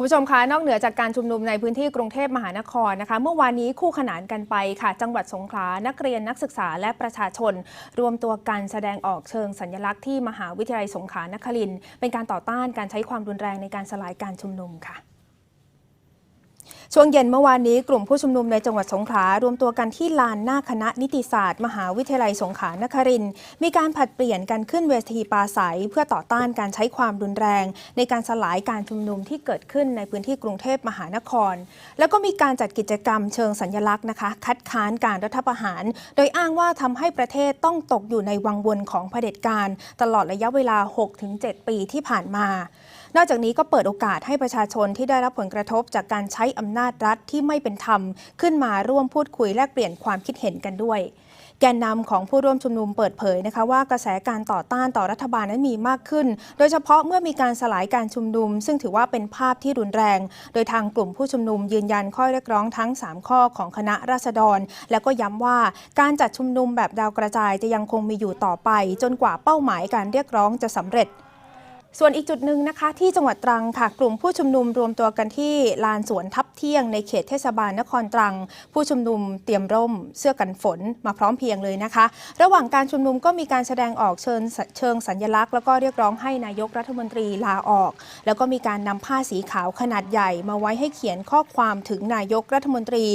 คุณผู้ชมคะนอกเหนือจากการชุมนุมในพื้นที่กรุงเทพมหานครนะคะ เมื่อวานนี้คู่ขนานกันไปค่ะ จังหวัดสงขลานักเรียนนักศึกษาและประชาชน รวมตัวกันแสดงออกเชิงสัญลักษณ์ที่มหาวิทยาลัยสงขลานครินเป็นการต่อต้านการใช้ความรุนแรงในการสลายการชุมนุมค่ะ ช่วงเย็นเมื่อวานนี้กลุ่มผู้ชุมนุมในจังหวัดสงขลารวมตัวกันที่ลานหน้าคณะนิติศาสตร์ มหาวิทยาลัยสงขลานครินมีการผัดเปลี่ยนกันขึ้นเวทีปราศัย เพื่อต่อต้านการใช้ความรุนแรง ในการสลายการชุมนุมที่เกิดขึ้นในพื้นที่กรุงเทพมหานคร แล้วก็มีการจัดกิจกรรมเชิงสัญลักษณ์นะคะ คัดค้านการรัฐประหาร โดยอ้างว่าทำให้ประเทศต้องตกอยู่ในวังวนของเผด็จการ ตลอดระยะเวลา 6-7 ปีที่ผ่านมา นอกจากนี้ก็เปิดโอกาสให้ประชาชนที่ได้รับผลกระทบจากการใช้อำนาจรัฐที่ไม่เป็นธรรม ขึ้นมาร่วมพูดคุยแลกเปลี่ยนความคิดเห็นกันด้วยแกนนำของผู้ร่วมชุมนุมเปิดเผยนะคะว่ากระแสการต่อต้านต่อรัฐบาลนั้นมีมากขึ้น โดยเฉพาะเมื่อมีการสลายการชุมนุม ซึ่งถือว่าเป็นภาพที่รุนแรง โดยทางกลุ่มผู้ชุมนุมยืนยันข้อเรียกร้องทั้ง 3 ข้อของคณะราษฎร แล้วก็ย้ำว่าการจัดชุมนุมแบบดาวกระจายจะยังคงมีอยู่ต่อไป จนกว่าเป้าหมายการเรียกร้องจะสำเร็จ ส่วนอีกจุดหนึ่งนะคะที่จังหวัดตรังค่ะ กลุ่มผู้ชุมนุมรวมตัวกันที่ลานสวนทับเที่ยงในเขตเทศบาลนครตรัง ผู้ชุมนุมเตรียมร่ม เสื้อกันฝนมาพร้อมเพียงเลยนะคะ ระหว่างการชุมนุมก็มีการแสดงออกเชิญเชิงสัญลักษณ์ แล้วก็เรียกร้องให้นายกรัฐมนตรีลาออก แล้วก็มีการนำผ้าสีขาวขนาดใหญ่มาไว้ให้เขียนข้อความถึงนายกรัฐมนตรี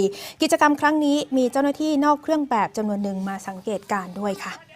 กิจกรรมครั้งนี้มีเจ้าหน้าที่นอกเครื่องแบบจำนวนหนึ่งมาสังเกตการด้วยค่ะ